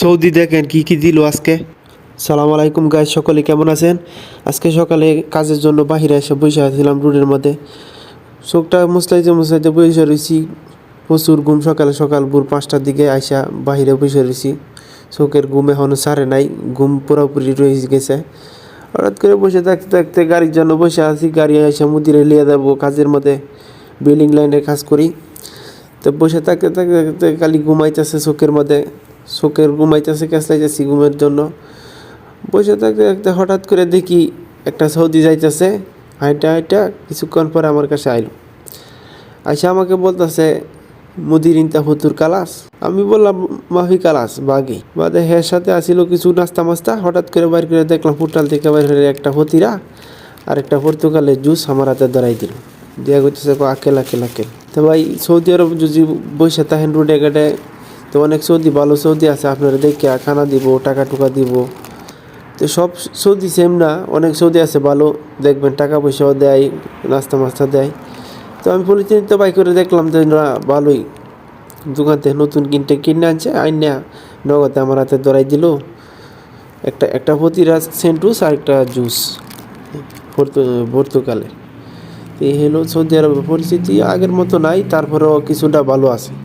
Saudi দেখেন কি কি দিল আজকে। সালাম আলাইকুম গাইজ সকলে কেমন আছেন? আজকে সকালে কাজের জন্য বাহিরে এসে বসে আছিলাম রোডের মধ্যে। চোখটা মুসলাইতে মুসলাইতে বসে রয়েছি প্রচুর ঘুম, সকালে সকাল ভোর পাঁচটার দিকে আইসা বাহিরে বসে রয়েছি চোখের ঘুম এখনও সারে নাই, ঘুম পুরোপুরি রয়ে গেছে। হঠাৎ করে বসে থাকতে থাকতে গাড়ির জন্য বসে আছি, গাড়ি আইসা মুদিরে লিয়ে দেবো কাজের মধ্যে, বিল্ডিং লাইনের কাজ করি। তো বসে থাকতে থাকতে থাকতে খালি ঘুমাইতেছে চোখের মধ্যে। চোখের ঘুমাইতেছে ক্যাসলাইতেছি ঘুমের জন্য। বসে থাকতে থাকতে হঠাৎ করে দেখি একটা সৌদি যাইতেছে। হাইটা হাইটা, কিছুক্ষণ পরে আমার কাছে আইল। আইসা আমাকে বলতেছে, মুদির ইনতা হতুর কালাস? আমি বললাম, মাফি কালাস, বাগি। বাদে হের সাথে আসিল কিছু নাস্তা মাস্তা হঠাৎ করে বাইর করে দেখলাম, হোটেল থেকে বাইর করে একটা হতিরা আর একটা পর্তুগালের জুস আমার হাতে ধরাই দিল। দিয়া করতেছে আকেল আকেল আকেল। তো ভাই, সৌদি আরব যদি বসে থাকেন রোডে ঘাটে তো অনেক সৌদি, ভালো সৌদি আছে, আপনারা দেখে খানা দিব, টাকা টুকা দিব। তো সব সৌদি সেম না, অনেক সৌদি আছে, ভালো দেখবেন, টাকা পয়সাও দেয়, নাস্তা মাস্তা দেয়। তো আমি পলিথিন তো বাই করে দেখলাম যে না ভালোই দোকান থেকে নতুন কিনতে কিনে আনছে, আইনা নগদে আমার হাতে ধরাই দিল। একটা একটা প্রতিরা সেন্টুস আর একটা জুস পর্তুগালে তো এই হলো সৌদি আরবের পরিস্থিতি, আগের মতো নাই, তারপরেও কিছুটা ভালো আছে।